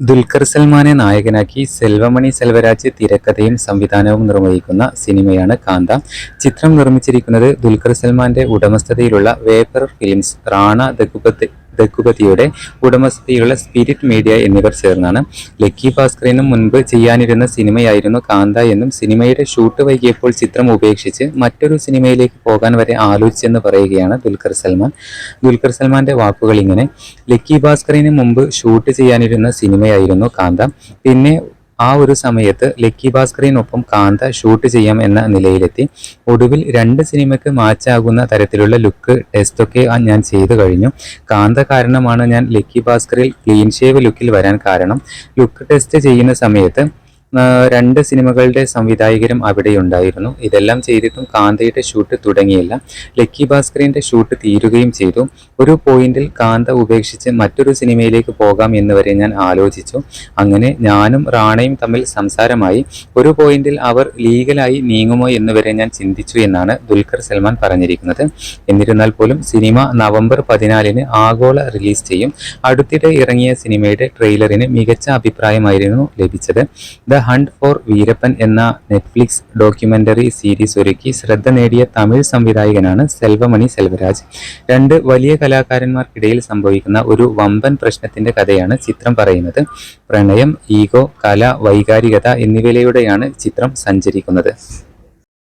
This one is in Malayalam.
ദുൽഖർ സൽമാനെ നായകനാക്കി സെൽവമണി സെൽവരാജ് തിരക്കഥയും സംവിധാനവും നിർവഹിക്കുന്ന സിനിമയാണ് കാന്ത. ചിത്രം നിർമ്മിച്ചിരിക്കുന്നത് ദുൽഖർ സൽമാന്റെ ഉടമസ്ഥതയിലുള്ള വേപ്പർ ഫിലിംസ് റാണ ദഗുപതി ദഗുപതിയുടെ ഉടമസ്ഥതയിലുള്ള സ്പിരിറ്റ് മീഡിയ എന്നിവർ ചേർന്നാണ്. ലക്കി ഭാസ്കറിന് മുൻപ് ചെയ്യാനിരുന്ന സിനിമയായിരുന്നു കാന്ത എന്നും സിനിമയുടെ ഷൂട്ട് വൈകിയപ്പോൾ ചിത്രം ഉപേക്ഷിച്ച് മറ്റൊരു സിനിമയിലേക്ക് പോകാൻ വരെ ആലോചിച്ചെന്ന് പറയുകയാണ് ദുൽഖർ സൽമാൻ. ദുൽഖർ സൽമാന്റെ വാക്കുകൾ ഇങ്ങനെ ലക്കി ഭാസ്കറിന് മുമ്പ് ഷൂട്ട് ചെയ്യാനിരുന്ന സിനിമയായിരുന്നു കാന്ത. പിന്നെ ആ ഒരു സമയത്ത് ലക്കി ഭാസ്കറിനൊപ്പം കാന്ത ഷൂട്ട് ചെയ്യാം എന്ന നിലയിലെത്തി. ഒടുവിൽ രണ്ട് സിനിമയ്ക്ക് മാച്ചാകുന്ന തരത്തിലുള്ള ലുക്ക് ടെസ്റ്റൊക്കെ ഞാൻ ചെയ്തു കഴിഞ്ഞു. കാന്ത കാരണമാണ് ഞാൻ ലക്കി ഭാസ്കറിൽ ക്ലീൻ ഷേവ് ലുക്കിൽ വരാൻ കാരണം. ലുക്ക് ടെസ്റ്റ് ചെയ്യുന്ന സമയത്ത് രണ്ട് സിനിമകളുടെ സംവിധായകരും അവിടെ ഉണ്ടായിരുന്നു ഇതെല്ലാം ചെയ്തിട്ടും കാന്തയുടെ ഷൂട്ട് തുടങ്ങിയില്ല. ലക്കി ഭാസ്കറിന്റെ ഷൂട്ട് തീരുകയും ചെയ്തു. ഒരു പോയിന്റിൽ കാന്ത ഉപേക്ഷിച്ച് മറ്റൊരു സിനിമയിലേക്ക് പോകാം എന്ന് വരെ ഞാൻ ആലോചിച്ചു. അങ്ങനെ ഞാനും റാണയും തമ്മിൽ സംസാരമായി. ഒരു പോയിന്റിൽ അവർ ലീഗലായി നീങ്ങുമോ എന്ന് വരെ ഞാൻ ചിന്തിച്ചു എന്നാണ് ദുൽഖർ സൽമാൻ പറഞ്ഞിരിക്കുന്നത്. എന്നിരുന്നാൽ പോലും സിനിമ നവംബർ പതിനാലിന് ആഗോള റിലീസ് ചെയ്യും. അടുത്തിടെ ഇറങ്ങിയ സിനിമയുടെ ട്രെയിലറിന് മികച്ച അഭിപ്രായമായിരുന്നു ലഭിച്ചത്. ദ ഹണ്ട് ഫോർ വീരപ്പൻ എന്ന നെറ്റ്ഫ്ലിക്സ് ഡോക്യുമെന്ററി സീരീസ് ഒരുക്കി ശ്രദ്ധ നേടിയ തമിഴ് സംവിധായകനാണ് സെൽവമണി സെൽവരാജ്. രണ്ട് വലിയ കലാകാരന്മാർക്കിടയിൽ സംഭവിക്കുന്ന ഒരു വമ്പൻ പ്രശ്നത്തിന്റെ കഥയാണ് ചിത്രം പറയുന്നത്. പ്രണയം ഈഗോ കല വൈകാരികത എന്നിവയിലൂടെയാണ് ചിത്രം സഞ്ചരിക്കുന്നത്.